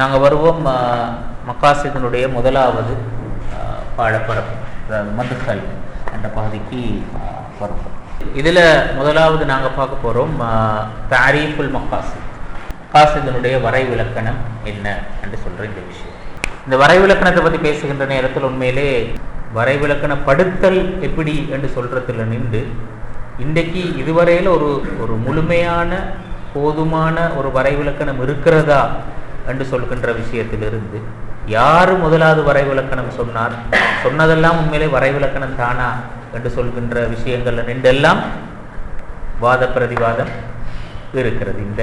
நாங்கள் வருவோம் மக்காசிதனுடைய முதலாவது பாடப்பரப்பு அதாவது மதுக்கல் என்ற பகுதிக்கு ஆஹ், வருவோம். இதில் முதலாவது நாங்கள் பார்க்க போகிறோம் தாரீஃபுல் மக்காசி மக்காசிதனுடைய வரைவிலக்கணம் என்ன என்று சொல்கிற இந்த விஷயம். இந்த வரைவிலக்கணத்தை பற்றி பேசுகின்ற நேரத்தில் உண்மையிலே வரைவிலக்கணப்படுத்தல் எப்படி என்று சொல்கிறதுல நின்று இன்றைக்கு இதுவரையில் ஒரு ஒரு முழுமையான போதுமான ஒரு வரைவிலக்கணம் இருக்கிறதா என்று சொல்கின்ற விஷயத்திலிருந்து யார் முதலாவது வரைவிலக்கணம் சொன்னார்? சொன்னதெல்லாம் உண்மையிலே வரைவிலக்கணம் தானா? என்று சொல்கின்ற விஷயங்கள்ல நின்றெல்லாம் வாத பிரதிவாதம் இருக்கிறது இந்த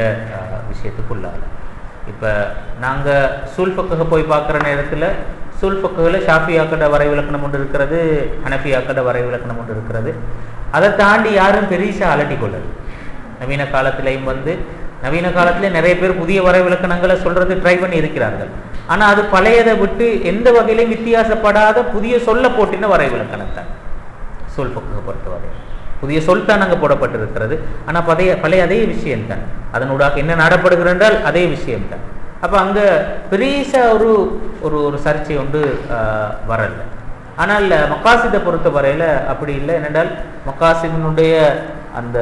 விஷயத்துக்குள்ளால். இப்போ நாங்கள் சூல்பக்கக போய் பார்க்குற நேரத்தில் சூல்பக்ககில் ஷாஃபியாக்கட வரைவிலக்கணம் ஒன்று இருக்கிறது ஹனஃபியாக்கட வரைவிலக்கணம் ஒன்று இருக்கிறது. அதை தாண்டி யாரும் பெரிசா அலட்டி கொள்ளது நவீன காலத்திலையும் வந்து நவீன காலத்திலே நிறைய பேர் புதிய வரைவிலக்கணங்களை சொல்றது ட்ரை பண்ணி இருக்கிறார்கள். ஆனால் அது பழையதை விட்டு எந்த வகையிலையும் வித்தியாசப்படாத புதிய சொல்ல போட்டின வரைவிலக்கணம் தான் சொல் பக்கம் பொறுத்தவரை புதிய சொல் தான் அங்கே போடப்பட்டிருக்கிறது. ஆனால் பழைய பழைய அதே விஷயம்தான். அதனூடாக என்ன நடப்படுகிறென்றால் அதே விஷயம்தான். அப்போ அங்கே பெரிய ஒரு ஒரு ஒரு சர்ச்சை ஒன்று வரலை வரல. ஆனால் மக்காசிதை பொறுத்த வரையில் அப்படி இல்லை. என்னென்றால் மக்காசிதனுடைய அந்த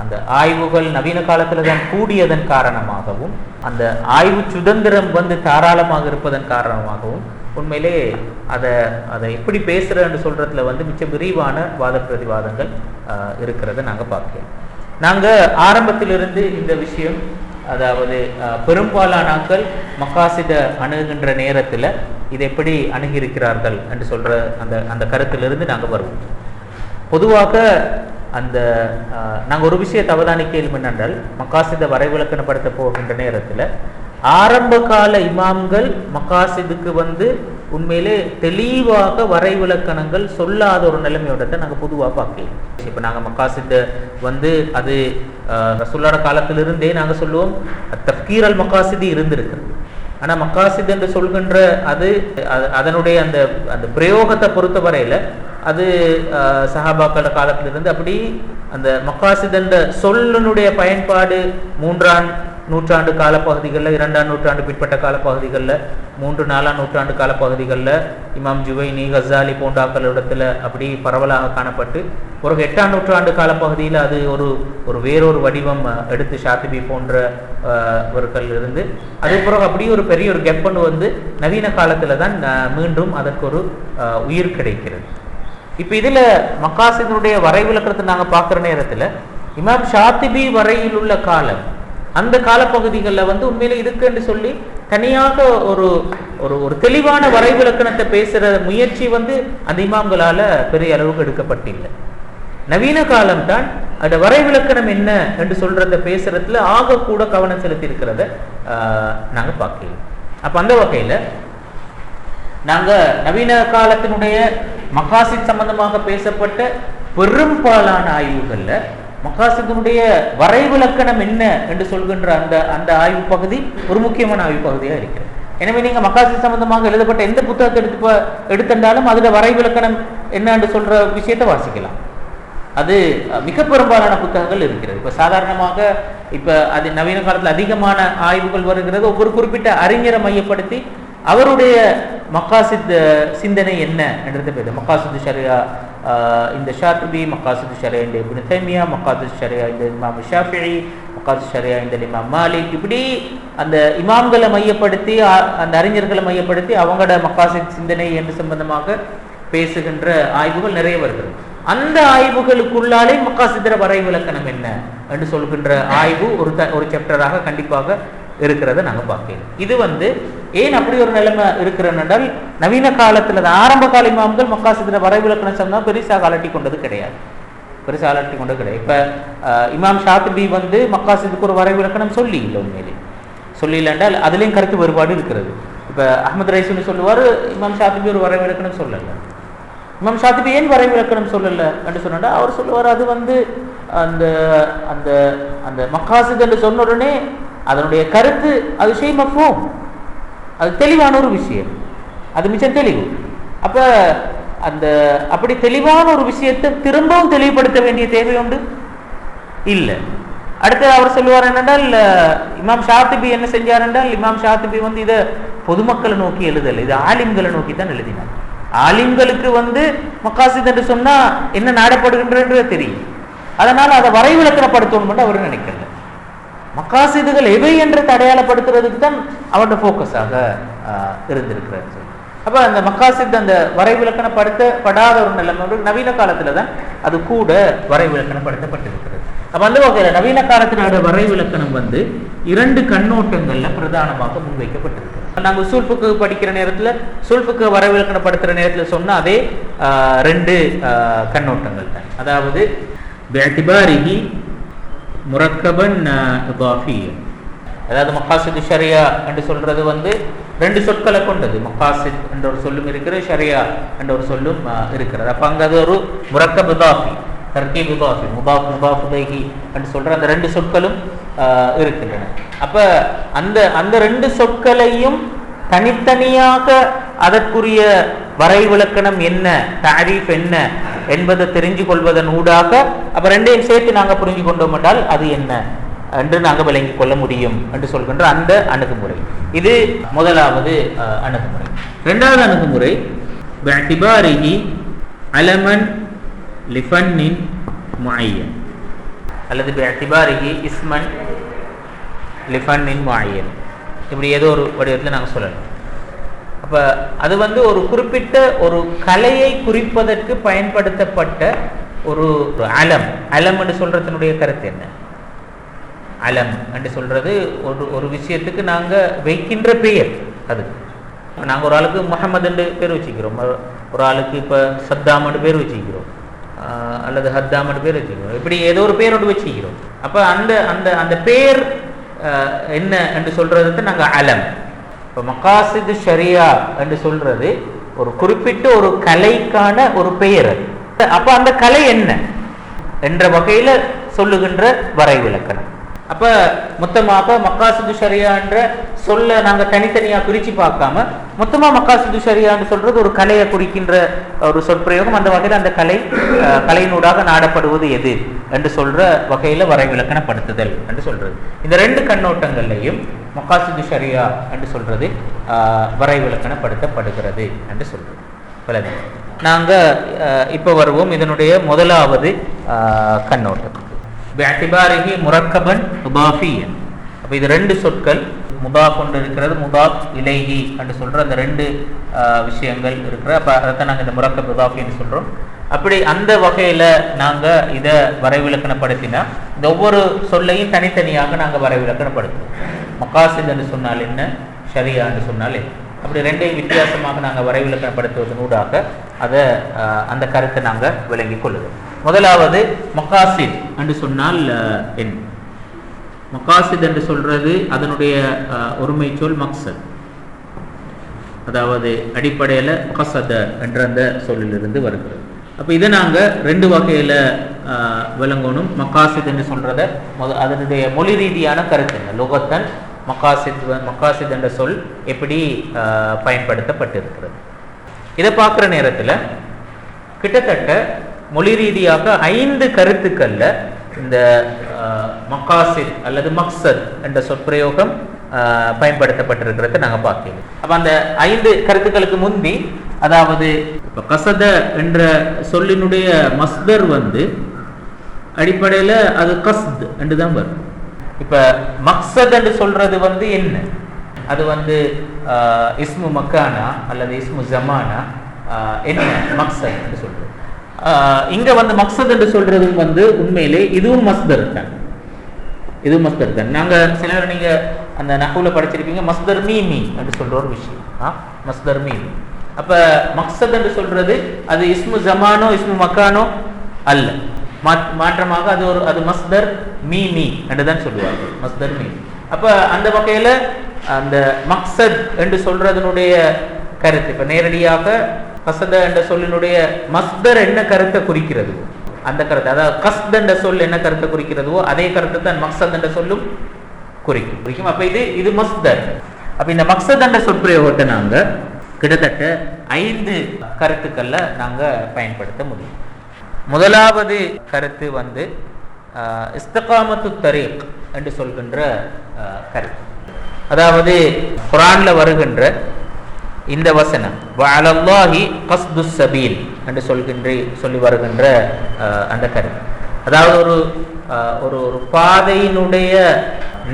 அந்த ஆய்வுகள் நவீன காலத்தில் தான் கூடியதன் காரணமாகவும் அந்த ஆய்வு சுதந்திரம் வந்து தாராளமாக இருப்பதன் காரணமாகவும் உண்மையிலே அதை அதை எப்படி பேசுகிறேன்னு சொல்கிறதுல வந்து மிச்ச விரிவான வாத பிரதிவாதங்கள் இருக்கிறத நாங்கள் பார்க்கலாம் நாங்கள் ஆரம்பத்திலிருந்து இந்த விஷயம் அதாவது பெரும்பாலானாக்கள் மக்காசித அணுகுகின்ற நேரத்தில் இதை எப்படி அணுகியிருக்கிறார்கள் என்று சொல்கிற அந்த அந்த கருத்திலிருந்து நாங்கள் வருவோம். பொதுவாக அந்த நாங்கள் ஒரு விஷயத்தை அவதானிக்கலும் என்னென்றால் மக்காசித வரைவிலக்கணப்படுத்த போகின்ற நேரத்தில் ஆரம்ப கால இமாம்கள் மக்காசிதுக்கு வந்து உண்மையிலே தெளிவாக வரைவிலக்கணங்கள் சொல்லாத ஒரு நிலைமையோடத்தை நாங்கள் பொதுவாக பார்க்கலாம் இப்போ நாங்கள் மக்காசித்த வந்து அது ஆஹ், காலத்திலிருந்தே நாங்கள் சொல்லுவோம் தப்கீரல் மக்காசிதி இருந்திருக்கிறது. ஆனால் மக்காசித் என்று சொல்கின்ற அது அதனுடைய அந்த அந்த பிரயோகத்தை பொறுத்தவரையில் அது ஆஹ், சஹாபாக்கள காலத்திலிருந்து அப்படி அந்த மக்காசித் என்ற சொல்லினுடைய பயன்பாடு மூன்றாம் நூற்றாண்டு காலப்பகுதிகளில் இரண்டாம் நூற்றாண்டு பிற்பட்ட காலப்பகுதிகளில் மூன்று நாலாம் நூற்றாண்டு காலப்பகுதிகளில் இமாம் ஜுவைனி கசாலி போன்றாக்களிடத்துல அப்படி பரவலாக காணப்பட்டு ஒரு எட்டாம் நூற்றாண்டு காலப்பகுதியில் அது ஒரு ஒரு வேறொரு வடிவம் எடுத்து ஷாத்திபி போன்ற இருந்து அதே பிறகு அப்படியே ஒரு பெரிய ஒரு கெப்பன் வந்து நவீன காலத்தில் தான் மீண்டும் அதற்கு ஒரு உயிர் கிடைக்கிறது. இப்போ இதுல மக்காசிதனுடைய வரைவிலக்கணத்தை நாங்க பார்க்குற நேரத்துல இமாம் ஷாத்திபி வரையில் உள்ள காலம் அந்த காலப்பகுதிகளில் வந்து உண்மையில இருக்குன்னு சொல்லி தனியாக ஒரு ஒரு ஒரு தெளிவான வரைவிலக்கணத்தை பேசுற முயற்சி வந்து அந்த இமாம்களால பெரிய அளவுக்கு எடுக்கப்பட்டில்லை. நவீன காலம்தான் அந்த வரைவிலக்கணம் என்ன என்று சொல்றத பேசுறதுல ஆக கூட கவனம் செலுத்தி இருக்கிறத நாங்க பார்க்கலாம் அப்ப அந்த வகையில நாங்க நவீன காலத்தினுடைய மகாசித் சம்பந்தமாக பேசப்பட்ட பெரும்பாலான ஆய்வுகள்ல மகாசித்தினுடைய வரைவிலக்கணம் என்ன என்று சொல்கின்ற அந்த அந்த ஆய்வு பகுதி ஒரு முக்கியமான ஆய்வு பகுதியா இருக்கிறது. எனவே நீங்க மகாசித் சம்பந்தமாக எழுதப்பட்ட எந்த புத்தகத்தை எடுத்து பா- எடுத்திருந்தாலும் அதுல வரைவிலக்கணம் என்ன என்று சொல்ற விஷயத்தை வாசிக்கலாம். அது மிக பெரும்பாலான புத்தகங்கள் இருக்கிறது. இப்ப சாதாரணமாக இப்ப அது நவீன காலத்தில் அதிகமான ஆய்வுகள் வருகிறது. ஒவ்வொரு குறிப்பிட்ட அறிஞரை மையப்படுத்தி அவருடைய மக்காசித் சிந்தனை என்ன என்றது பேர். மக்காசித் ஷரியா இந்த ஷாத்திபி மக்காசித் ஷரியா இந்த இப்னு தைமியா மக்காசித் ஷரியா இந்த இமாம் ஷாஃபி மக்காசித் ஷரியா இந்த இமாம் மாலிக். இப்படி அந்த இமாம்களை மையப்படுத்தி அ- அந்த அறிஞர்களை மையப்படுத்தி அவங்களோட மக்காசித் சிந்தனை என்று சம்பந்தமாக பேசுகின்ற ஆய்வுகள் நிறைய வருகிறது. அந்த ஆய்வுகளுக்குள்ளாலே மக்காசித்திர வரைவிலக்கணம் என்ன என்று சொல்கின்ற ஆய்வு ஒரு த ஒரு சாப்டராக கண்டிப்பாக இருக்கிறத நாங்கள் பார்க்கலாம் இது வந்து ஏன் அப்படி ஒரு நிலைமை இருக்கிறது நவீன காலத்தில் தான் ஆரம்ப கால இமாம்கள் மக்காசத்தில் வரைவிலக்கணம் சங்கம் பெருசாக அலட்டி கொண்டது கிடையாது. பெருசாக அலட்டி கொண்டது கிடையாது. இப்போ இமாம் ஷாத்பி வந்து மக்காசத்துக்கு ஒரு வரைவிலக்கணம் சொல்லி இல்லை உண்மையிலே. சொல்லி இல்லைன்றால் அதுலேயும் கருத்து வேறுபாடு இருக்கிறது. இப்போ அஹமது ரைசுன்னு சொல்லுவார் இமாம் ஷாத்பி ஒரு வரைவிலக்கணம் சொல்லலை. இமாம் ஷாத்பி ஏன் வரைவிலக்கணம் சொல்லலை என்று சொன்னா அவர் சொல்லுவார் அது வந்து அந்த அந்த அந்த மக்காசித் என்று சொன்ன உடனே அதனுடைய கருத்து அது ஷெய் மஃபூம் அது தெளிவான ஒரு விஷயம். அது மிச்சம் தெளிவு. அப்போ அந்த அப்படி தெளிவான ஒரு விஷயத்தை திரும்பவும் தெளிவுபடுத்த வேண்டிய தேவை உண்டு? இல்லை. அடுத்து அவர் சொல்லுவார் என்னென்றால் இமாம் ஷாத்திபி என்ன செஞ்சார் என்றால் இமாம் ஷாத்திபி வந்து இதை பொதுமக்களை நோக்கி எழுதலை. இது ஆலிம்களை நோக்கி தான் எழுதினார். ஆலிம்களுக்கு வந்து மக்காசித் என்று சொன்னால் என்ன நாடப்படுகின்றது தெரியும். அதனால் அதை வரைவிலக்கணப்படுத்தணும் அவர் நினைக்கல. மக்காசிதுகள் எவை என்று அடையாளப்படுத்துறதுக்கு தான் அவரோட ஃபோக்கஸாக இருந்திருக்கிறார். சொல்லி. அப்ப அந்த மக்காசித் அந்த வரைவிலக்கணப்படுத்தப்படாத ஒரு நிலைமை நவீன காலத்தில் தான் அது கூட வரைவிலக்கணப்படுத்தப்பட்டிருக்கிறது. அப்ப அந்த வகையில நவீன காலத்தினோட வரைவிலக்கணம் வந்து இரண்டு கண்ணோட்டங்கள்ல பிரதானமாக முன்வைக்கப்பட்டிருக்கு நாங்க சூழ்புக்கு படிக்கிற நேரத்துல சூழ்புக்கு வரைவிலக்கணப்படுத்துற நேரத்துல சொன்ன அதே ரெண்டு கண்ணோட்டங்கள் தான். அதாவது முரக்கபு அதாவது மகாசித் ஷரியா என்று சொல்றது வந்து ரெண்டு சொற்களை கொண்டது. மகாசித் என்ற ஒரு சொல்லும் இருக்கிறது ஷரியா என்ற ஒரு சொல்லும் இருக்கிறது. அப்போ அங்கே அது ஒரு முரக்கபு தாஃபி தர்கீபு முபாஃப் முபாஃப் தேகி என்று சொல்ற அந்த ரெண்டு சொற்களும் இருக்கின்றன. அப்போ அந்த அந்த ரெண்டு சொற்களையும் தனித்தனியாக அதற்குரிய வரைவிலக்கணம் என்ன தாரீஃப் என்ன என்பதை தெரிஞ்சு கொள்வதன் ஊடாக அப்போ ரெண்டையும் சேர்த்து நாங்கள் புரிஞ்சு கொண்டோம் என்றால் அது என்ன? என்று நாங்கள் விளங்கி கொள்ள முடியும் என்று சொல்கின்ற அந்த அணுகுமுறை. இது முதலாவது அணுகுமுறை. ரெண்டாவது அணுகுமுறை பாரிகி அலமன் லிஃபன்னின் மாயன் அல்லது பாரிகி இஸ்மன் லிஃபன்னின் மாயன் இப்படி ஏதோ ஒரு வடிவத்தில் நாங்கள் சொல்லலாம். இப்போ அது வந்து ஒரு குறிப்பிட்ட ஒரு கலையை குறிப்பதற்கு பயன்படுத்தப்பட்ட ஒரு அலம். அலம் என்று சொல்றதனுடைய கருத்து என்ன? அலம் என்று சொல்றது ஒரு ஒரு விஷயத்துக்கு நாங்கள் வைக்கின்ற பெயர் அது. நாங்கள் ஒரு ஆளுக்கு முகமது என்று பேர் வச்சுக்கிறோம். ஒரு- ஆளுக்கு இப்போ சத்தாம் என்று பேர் வச்சுக்கிறோம். அல்லது ஹத்தாம் என்று பேர் வச்சுக்கிறோம். இப்படி ஏதோ ஒரு பேரோடு வச்சுக்கிறோம். அப்போ அந்த அந்த அந்த பேர் என்ன என்று சொல்றது நாங்கள் அலம். இப்போ மகாசிது ஷரியா என்று சொல்றது ஒரு குறிப்பிட்ட ஒரு கலைக்கான ஒரு பெயர் அது. அப்ப அந்த கலை என்ன? என்ற வகையில சொல்லுகின்ற வரைவிலக்கணம். அப்ப மொத்தமாக மக்காசிது ஷரியா என்ற சொல்ல நாங்க தனித்தனியா பிரிச்சு பார்க்காம மொத்தமா மக்காசிது ஷரியான்னு சொல்றது ஒரு கலையை குறிக்கின்ற ஒரு சொற்பிரயோகம். அந்த வகையில அந்த கலை அஹ், கலையினூடாக நாடப்படுவது எது? என்று சொல்ற வகையில வரைவிலக்கணப்படுத்துதல் என்று சொல்றது. இந்த ரெண்டு கண்ணோட்டங்கள்லையும் மொக்காசிது ஷரியா என்று சொல்றது வரைவிலக்கணப்படுத்தப்படுகிறது என்று சொல்றது. விளங்கு. நாங்க இப்போ இப்ப வருவோம் இதனுடைய முதலாவது கண்ணோட்டம் பிஅத்திபாரிஹி முரக்கபன் முதாஃபியன் அப்ப இது ரெண்டு சொற்கள் முதாஃப் ஒன்று இருக்கிறது முதாப் இலைஹி என்று சொல்ற அந்த ரெண்டு விஷயங்கள் இருக்கிற. அப்ப அதைத்தான் நாங்கள் இந்த முரக்கப் முதாஃபின்னு சொல்றோம். அப்படி அந்த வகையில் நாங்கள் இதை வரைவிலக்கணப்படுத்தினா இந்த ஒவ்வொரு சொல்லையும் தனித்தனியாக நாங்கள் வரைவிலக்கணப்படுத்துவோம். மக்காசித் என்று சொன்னால் என்ன ஷரியான்னு சொன்னால் என்ன. அப்படி ரெண்டையும் வித்தியாசமாக நாங்கள் வரைவிலக்கணப்படுத்துவதனூடாக அதை அந்த கருத்தை நாங்கள் விளங்கிக் கொள்ளுவோம் முதலாவது மக்காசித் என்று சொன்னால் என் மக்காசித் என்று சொல்றது அதனுடைய ஒருமை சொல் மக்சத். அதாவது அடிப்படையில் கசத என்ற அந்த சொல்லிலிருந்து வருகிறது. அப்போ இதை நாங்கள் ரெண்டு வகையில் விளங்கணும். மக்காசித் என்று சொல்கிறத முத அதனுடைய மொழி ரீதியான கருத்து லோகத்தன் மக்காசித் மக்காசித் என்ற சொல் எப்படி பயன்படுத்தப்பட்டிருக்கிறது? இதை பார்க்குற நேரத்தில் கிட்டத்தட்ட மொழி ரீதியாக ஐந்து கருத்துக்களில் இந்த மக்காசித் அல்லது மக்சத் என்ற சொற்பிரயோகம் பயன்படுத்தப்பட்டிருக்கிறத நாங்கள் பார்க்கிறோம் அப்போ அந்த ஐந்து கருத்துக்களுக்கு முந்தி அதாவது இப்ப கசத என்ற சொல்லினுடைய மஸ்தர் வந்து அடிப்படையில அது கஸ்த் என்று தான் வரும். இப்ப மக்சத் என்று சொல்றது வந்து என்ன? அது வந்து இஸ்மு மக்கானா அல்லது இஸ்மு ஜமானா என்ன மக்சத் என்று சொல்றது. இங்க வந்து மக்சத் என்று சொல்றதும் வந்து உண்மையிலே இதுவும் மஸ்தர் தான். இதுவும் மஸ்தர் தான். நாங்க சிலர் நீங்க அந்த நகுல படிச்சிருப்பீங்க மஸ்தர் மீமி என்று சொல்ற ஒரு விஷயம். ஆ மஸ்தர் மீமி அப்ப மக்சத் என்று சொல்றது அது இஸ்மு ஜமானோ இஸ்மு மக்கானோ அல்ல. மாற்றமாக அது ஒரு அது மஸ்தர் மீ என்று தான் சொல்லுவாங்க மஸ்தர் மீ அப்ப அந்த வகையில அந்த மக்சத் என்று சொல்றதனுடைய கருத்து இப்ப நேரடியாக கசத என்ற சொல்லினுடைய மஸ்தர் என்ன கருத்தை குறிக்கிறது? அந்த கருத்து அதாவது கஸ்த் என்ற சொல் என்ன கருத்தை குறிக்கிறதோ அதே கருத்தை தான் மக்சத் என்ற சொல்லும் குறிக்கும். குறிக்கும். அப்ப இது இது மஸ்தர். அப்ப இந்த மக்சத் என்ற சொற்பிரயோகத்தை நாங்க கிட்டத்தட்ட ஐந்து கருத்துக்களை நாங்கள் பயன்படுத்த முடியும். முதலாவது கருத்து வந்து இஸ்தகாமத்து தரீக் என்று சொல்கின்ற கருத்து. அதாவது குரானில் வருகின்ற இந்த வசனம் வஅலல்லாஹி கஸ்து சபீல் என்று சொல்கின்ற சொல்லி வருகின்ற அந்த கருத்து. அதாவது ஒரு ஒரு ஒரு பாதையினுடைய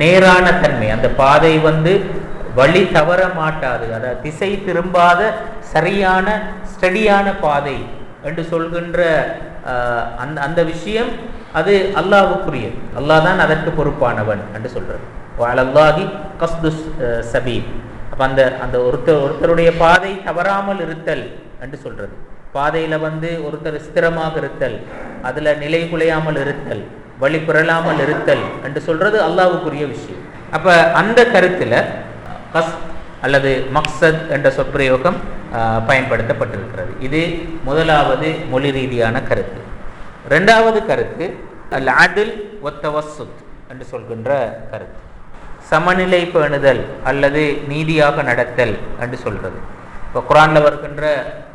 நேரான தன்மை அந்த பாதை வந்து வழி தவற மாட்டாது. அதாவது திசை திரும்பாத சரியான ஸ்டடியான பாதை என்று சொல்கின்ற அந்த அந்த விஷயம் அது அல்லாவுக்குரிய. அல்லாஹ் தான் அதற்கு பொறுப்பானவன் என்று சொல்றது. வஅலல்லாஹி கஸ்துஸ் சபீம் அப்போ அந்த அந்த ஒருத்தர் ஒருத்தருடைய பாதை தவறாமல் இருத்தல் என்று சொல்றது. பாதையில வந்து ஒருத்தர் ஸ்திரமாக இருத்தல் அதுல நிலை குலையாமல் இருத்தல் வழி புரளாமல் இருத்தல் என்று சொல்றது அல்லாவுக்குரிய விஷயம். அப்ப அந்த கருத்துல கஸ் அல்லது மக்சத் என்ற சொற்பிரயோகம் பயன்படுத்தப்பட்டிருக்கிறது. இது முதலாவது மொழி ரீதியான கருத்து. ரெண்டாவது கருத்து அல் அதில் ஒத்தவசுத் என்று சொல்கின்ற கருத்து. சமநிலை பேணுதல் அல்லது நீதியாக நடத்தல் என்று சொல்கிறது இப்போ குரானில் வருகின்ற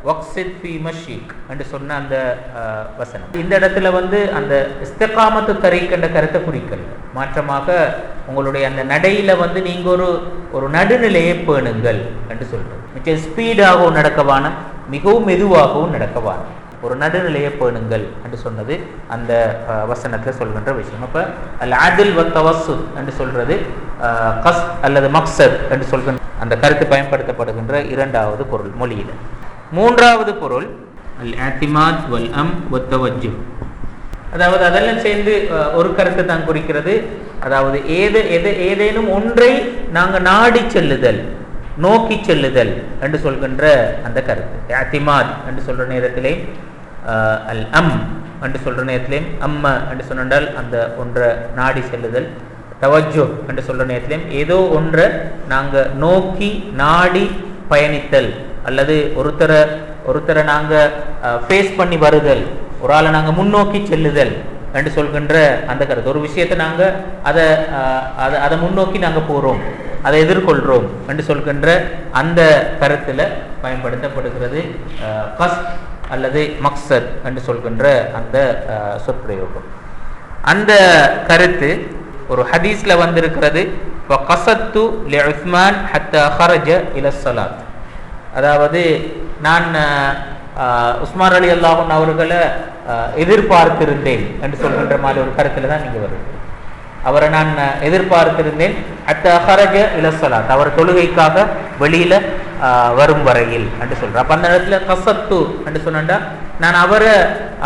வக்சித் ஃபி மஷீக் என்று சொன்ன அந்த வசனம். இந்த இடத்துல வந்து அந்த இஸ்தகாமத்து தரீக் என்ற கருத்தை குறிக்கல. மாற்றமாக உங்களுடைய அந்த நடையில் வந்து நீங்கள் ஒரு ஒரு நடுநிலையை பேணுங்கள் என்று சொல்றது மிச்சம் ஸ்பீடாகவும் நடக்கவான மிகவும் மெதுவாகவும் நடக்கவான ஒரு நடுநிலையை பேணுங்கள் என்று சொன்னது அந்த வசனத்தில் சொல்கின்ற விஷயம். அப்போ அல் அதில் வத்தவசு என்று சொல்கிறது கஸ் அல்லது மக்சத் என்று சொல்கின்ற அந்த கருத்து பயன்படுத்தப்படுகின்ற இரண்டாவது பொருள் மொழியில். மூன்றாவது பொருள் அல் ஆத்திமாத் வல் அம் ஒத்தவஜு அதாவது அதெல்லாம் சேர்ந்து ஒரு கருத்தை தான் குறிக்கிறது. அதாவது ஏது எது ஏதேனும் ஒன்றை நாங்கள் நாடி செல்லுதல் நோக்கி செல்லுதல் என்று சொல்கின்ற அந்த கருத்து. ஆத்திமாத் என்று சொல்ற நேரத்திலே அல் அம் என்று சொல்கிற நேரத்திலையும் அம்ம என்று சொன்னால் அந்த ஒன்றை நாடி செல்லுதல். தவஜோ என்று சொல்கிற நேரத்திலையும் ஏதோ ஒன்றை நாங்கள் நோக்கி நாடி பயணித்தல். அல்லது ஒருத்தரை ஒருத்தரை நாங்கள் ஃபேஸ் பண்ணி வருதல். ஒரு ஆளை நாங்கள் முன்னோக்கி செல்லுதல் என்று சொல்கின்ற அந்த கருத்து. ஒரு விஷயத்தை நாங்கள் அதை அதை அதை முன்னோக்கி நாங்கள் போகிறோம் அதை எதிர்கொள்கிறோம் என்று சொல்கின்ற அந்த கருத்தில் பயன்படுத்தப்படுகிறது. ஃபஸ்ட் அல்லது மக்சத் என்று சொல்கின்ற அந்த சொற்பிரயோகம். அந்த கருத்து ஒரு ஹதீஸ்ல வந்திருக்கிறது. கசத்து உஸ்மான் ஹத்தா ஹரஜ இலசலாத் அதாவது நான் உஸ்மான் அலி அல்லாஹன் அவர்களை எதிர்பார்த்திருந்தேன் என்று சொல்கின்ற மாதிரி ஒரு கருத்தில் தான் நீங்கள் வருது. அவரை நான் எதிர்பார்த்திருந்தேன். அத்த ஹரஜ இலசலாத் அவர் தொழுகைக்காக வெளியில வரும் வரையில் என்று சொல்றேன் அப்ப அந்த இடத்துல கசத்து என்று சொன்னா நான் அவரை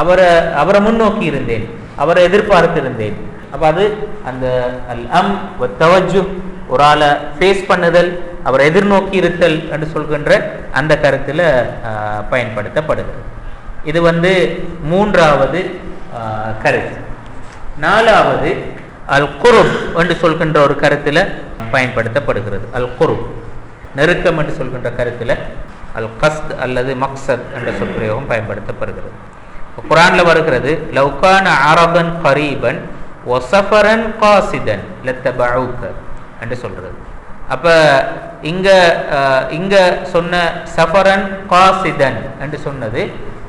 அவரை அவரை முன்னோக்கி இருந்தேன் அவரை எதிர்பார்த்திருந்தேன். அப்ப அது அந்த அல் அம் தவஜு ஒரு ஆளை ஃபேஸ் பண்ணுதல் அவரை எதிர்நோக்கி இருத்தல் என்று சொல்கின்ற அந்த கருத்துல பயன்படுத்தப்படுது பயன்படுத்தப்படுகிறது. இது வந்து மூன்றாவது கருத்து. நாலாவது அல் குருப் என்று சொல்கின்ற ஒரு கருத்தில் பயன்படுத்தப்படுகிறது. அல் குருப் நெருக்கம் என்று சொல்கின்ற கருத்தில் அல் கஸ்த் அல்லது மக்சத் என்ற சொற்பிரயோகம் பயன்படுத்தப்படுகிறது. குரானில் வருகிறது லவ்கான அரபன் கரீபன் ஒசஃபரன் காசிதன் லத்தபவுக்க என்று சொல்கிறது அப்போ இங்கே இங்கே சொன்ன சஃபரன் காசிதன் என்று சொன்னது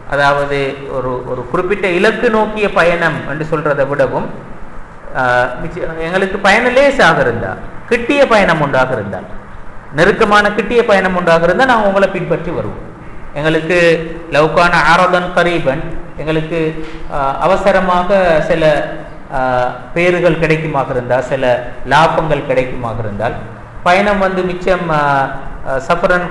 அதாவது ஒரு ஒரு குறிப்பிட்ட இலக்கு நோக்கிய பயணம் என்று சொல்கிறத விடவும் எங்களுக்கு பயணம் லேசாக கிட்டிய பயணம் உண்டாக இருந்தால் நெருக்கமான கிட்டிய பயணம் உண்டாக இருந்தால் நாங்கள் உங்களை பின்பற்றி வருவோம் எங்களுக்கு லவ்கான ஆரோதன் கரீபன் எங்களுக்கு அவசரமாக சில பேறுகள் கிடைக்குமாக இருந்தால் சில லாபங்கள் கிடைக்குமாக இருந்தால் பயணம் வந்து மிச்சம் சஃபரன்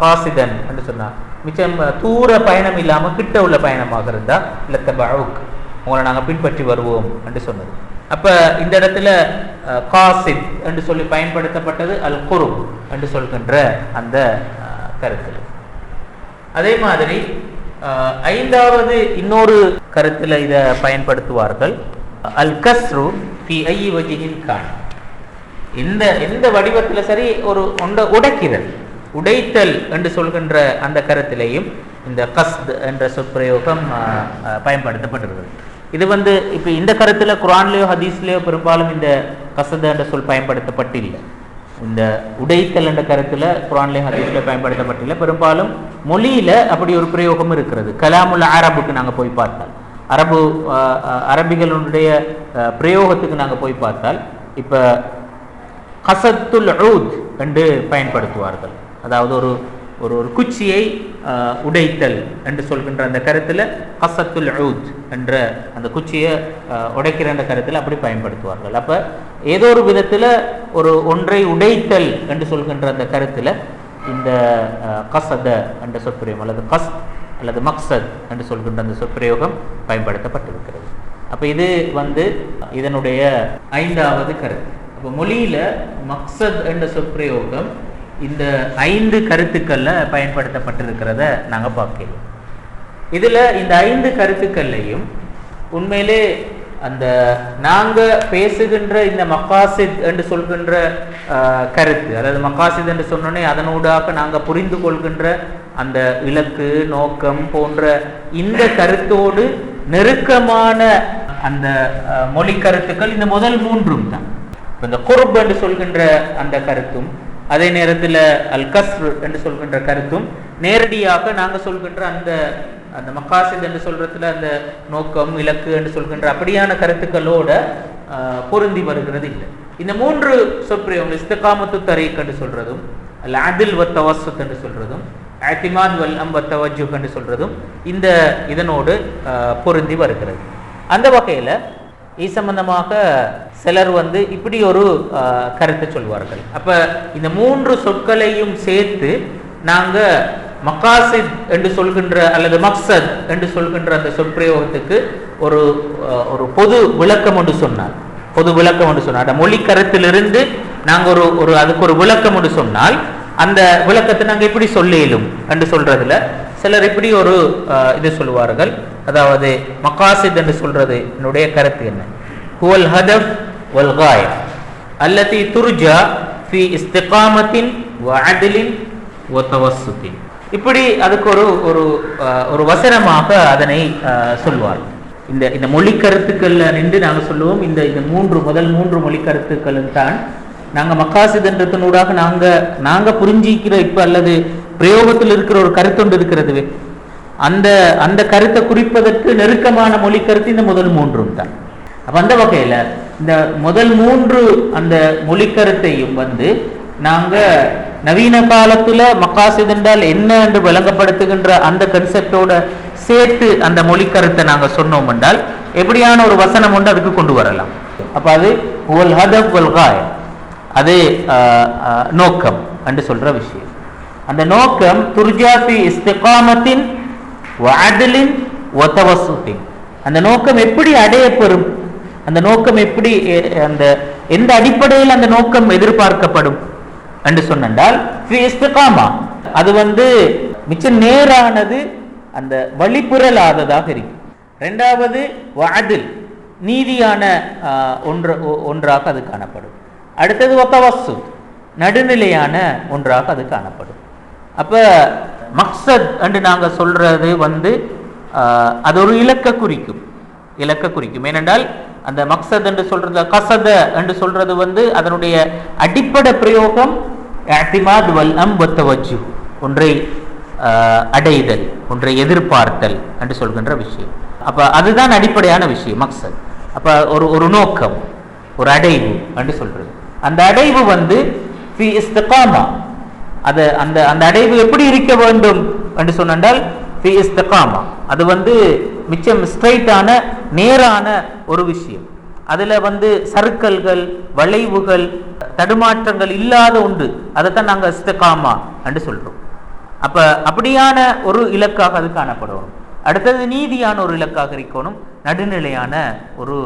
காசிதன் என்று சொன்னார் மிச்சம் தூர பயணம் இல்லாமல் கிட்ட உள்ள பயணமாக இருந்தால் லத்தபவுக் உங்களை நாங்கள் பின்பற்றி வருவோம் என்று சொன்னது அப்ப இந்த இடத்துல அஹ், காசித் என்று சொல்லி பயன்படுத்தப்பட்டது அல் குரு என்று சொல்கின்ற அந்த கருத்தில் கருத்து. அதே மாதிரி ஐந்தாவது இன்னொரு கருத்துல இதை பயன்படுத்துவார்கள். அல் கஸ்ரு ஃபி ஐ கான். இந்த எந்த வடிவத்தில் சரி ஒரு ஒன்றை உடைக்கிறது உடைத்தல் என்று சொல்கின்ற அந்த கருத்திலையும் இந்த கஸ்த் என்ற சொற்பிரயோகம் பயன்படுத்தப்பட்டிருக்கிறது. இது வந்து இப்போ இந்த கருத்தில் குரான்லேயோ ஹதீஸ்லேயோ பெரும்பாலும் இந்த கசத் என்ற சொல் பயன்படுத்தப்பட்டில்லை. இந்த உடைத்தல் என்ற கருத்தில் குரான்லேயும் ஹதீஸ்லேயோ பயன்படுத்தப்பட்டில்லை. பெரும்பாலும் மொழியில அப்படி ஒரு பிரயோகம் இருக்கிறது. கலாமுல் அரபுக்கு நாங்கள் போய் பார்த்தால். அரபு அரபிகளுடைய பிரயோகத்துக்கு நாங்கள் போய் பார்த்தால் இப்போ கசத்துல் ஊத் என்று பயன்படுத்துவார்கள். அதாவது ஒரு ஒரு ஒரு குச்சியை உடைத்தல் என்று சொல்கின்ற அந்த கருத்தில் கசத்துல் ஊத் என்ற அந்த குச்சியை உடைக்கிற அந்த கருத்தில் அப்படி பயன்படுத்துவார்கள். அப்போ ஏதோ ஒரு விதத்தில் ஒரு ஒன்றை உடைத்தல் என்று சொல்கின்ற அந்த கருத்தில் இந்த கசத என்ற சொற்பிரயோகம் அல்லது கஸ் அல்லது மக்சத் என்று சொல்கின்ற அந்த சொற்பிரயோகம் பயன்படுத்தப்பட்டிருக்கிறது. அப்போ இது வந்து இதனுடைய ஐந்தாவது கருத்து. அப்போ மொழியில் மக்சத் என்ற சொற்பிரயோகம் இந்த ஐந்து கருத்துக்கள்ல பயன்படுத்தப்பட்டிருக்கிறத நாங்க பார்க்கிறோம். இதுல இந்த ஐந்து கருத்துக்கள்லையும் உண்மையிலே அந்த நாங்க பேசுகின்ற இந்த மக்காசித் என்று சொல்கின்ற கருத்து அதாவது மக்காசித் என்று சொன்னோன்னே அதனூடாக நாங்க புரிந்து கொள்கின்ற அந்த இலக்கு நோக்கம் போன்ற இந்த கருத்தோடு நெருக்கமான அந்த மொழி கருத்துக்கள் இந்த முதல் மூன்றும் தான். இந்த குர்ப் என்று சொல்கின்ற அந்த கருத்தும் அதே நேரத்தில் அல் கஸ்ர் என்று சொல்கின்ற கருத்தும் நேரடியாக நாங்கள் சொல்கின்ற அந்த அந்த மக்காசித் என்று சொல்றதுல அந்த நோக்கம் இலக்கு என்று சொல்கின்ற அப்படியான கருத்துக்களோட பொருந்தி வருகிறது இல்லை. இந்த மூன்று சொற்பிரயோகம் இஸ்தகாமத்து தரீக் என்று சொல்றதும் அல்ல அதில் வ என்று சொல்றதும் அத்திமாத் வல் அம் வ என்று சொல்றதும் இந்த இதனோடு பொருந்தி வருகிறது. அந்த வகையில் இது சம்பந்தமாக சிலர் வந்து இப்படி ஒரு கருத்தை சொல்வார்கள். அப்ப இந்த மூன்று சொற்களையும் சேர்த்து நாங்க மக்காசித் என்று சொல்கின்ற அல்லது மக்சத் என்று சொல்கின்ற அந்த சொற்பிரயோகத்துக்கு ஒரு ஒரு பொது விளக்கம் ஒன்று சொன்னார். பொது விளக்கம் ஒன்று சொன்னார். அந்த மொழி கருத்திலிருந்து நாங்க ஒரு ஒரு அதுக்கு ஒரு விளக்கம் ஒன்று சொன்னால் அந்த விளக்கத்தை நாங்க எப்படி சொல்லியலும் என்று சொல்றதுல சிலர் இப்படி ஒரு இது சொல்லுவார்கள். அதாவது மக்காசித் என்று சொல்றது என்னுடைய கருத்து என்ன? ஹுவல் ஹதப் வல் காய அல்லதி துர்ஜா ஃபி இஸ்திகாமத்தின் வ அத்லின் இப்படி அதுக்கு ஒரு ஒரு ஒரு வசனமாக அதனை சொல்வார். சொல்வார்கள் இந்த இந்த மொழி கருத்துக்கள்ல நின்று நாங்கள் சொல்லுவோம். இந்த இந்த மூன்று முதல் மூன்று மொழி கருத்துக்களும் தான் நாங்கள் மக்காசிதன்றத்தினூடாக நாங்கள் நாங்கள் புரிஞ்சிக்கிற இப்போ அல்லது பிரயோகத்தில் இருக்கிற ஒரு கருத்தொண்டு இருக்கிறதுவே. அந்த அந்த கருத்தை குறிப்பதற்கு நெருக்கமான மொழி கருத்து இந்த முதல் மூன்றும் தான். அப்ப அந்த வகையில இந்த முதல் மூன்று அந்த மொழி கருத்தையும் வந்து நாங்க நவீன காலத்துல மக்காசித் என்றால் என்ன என்று விளங்கப்படுத்துகின்ற அந்த கன்செப்டோட சேர்த்து அந்த மொழி கருத்தை நாங்க சொன்னோம் என்றால் எப்படியான ஒரு வசனம் ஒன்று அதுக்கு கொண்டு வரலாம். அப்ப அது ஒல் ஹதப் வல் அது ஆஹ், நோக்கம் என்று சொல்ற விஷயம். அந்த நோக்கம் துர்ஜாபி இஸ்திகாமத்தின் வஅதலின் ஒத்தவசுத்தின் அந்த நோக்கம் எப்படி அடையப்பெறும்? அந்த நோக்கம் எப்படி எ- அந்த எந்த அடிப்படையில் அந்த நோக்கம் எதிர்பார்க்கப்படும்? என்று சொன்னால் இஸ்திகாமா. அது வந்து மிச்ச நேரானது அந்த வழிபுரலாததாக இருக்கு ரெண்டாவது வஅதில் நீதியான ஒன்று ஒ- ஒன்றாக அது காணப்படும். அடுத்தது ஒத்தவசு நடுநிலையான ஒன்றாக அது காணப்படும். அப்ப மக்சத் என்று நாங்க சொல்றது வந்து அது ஒரு இலக்க குறிக்கும். இலக்க குறிக்கும். ஏனென்றால் அந்த மக்சத் என்று சொல்றது கசத என்று சொல்றது வந்து அதனுடைய அடிப்படை பிரயோகம் இஅ்திமாத் வல் அம் ஒன்றை அடைதல் ஒன்றை எதிர்பார்த்தல் என்று சொல்கின்ற விஷயம். அப்ப அதுதான் அடிப்படையான விஷயம் மக்சத். அப்ப ஒரு ஒரு நோக்கம் ஒரு அடைவு என்று சொல்றது. அந்த அடைவு வந்து ஃபி அது அந்த அந்த அடைவு எப்படி இருக்க வேண்டும் என்று சொன்னால் அது வந்து மிச்சம் ஸ்ட்ரைட்டான நேரான ஒரு விஷயம். அதுல வந்து சறுக்கல்கள் வளைவுகள் தடுமாற்றங்கள் இல்லாத உண்டு அதைத்தான் நாங்க இஸ்தகாமா என்று சொல்றோம். அப்ப அப்படியான ஒரு இலக்காக அது காணப்படணும் அடுத்தது நீதியான ஒரு இலக்காக இருக்கணும். நடுநிலையான ஒரு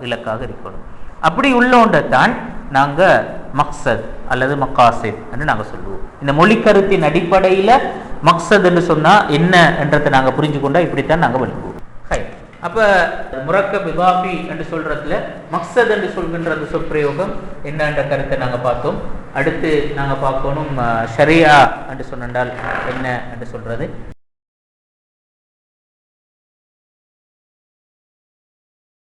இலக்காக இருக்கணும். அப்படி உள்ளோண்டத்தான் நாங்க மக்சத் அல்லது மக்காசித் என்று நாங்கள் சொல்லுவோம். இந்த மொழி கருத்தின் அடிப்படையில் மக்சத் என்று சொன்னால் என்ன என்றதை நாங்கள் புரிஞ்சு கொண்டா இப்படித்தான் நாங்கள் விளங்குவோம். ஹை. அப்ப முரக்க இபாபி என்று சொல்றதுல மக்சத் என்று சொல்கின்ற அந்த சொற்பிரயோகம் என்ன என்ற கருத்தை நாங்கள் பார்த்தோம். அடுத்து நாங்கள் பார்க்கணும் ஷரியா என்று சொன்னால் என்ன என்று சொல்றது.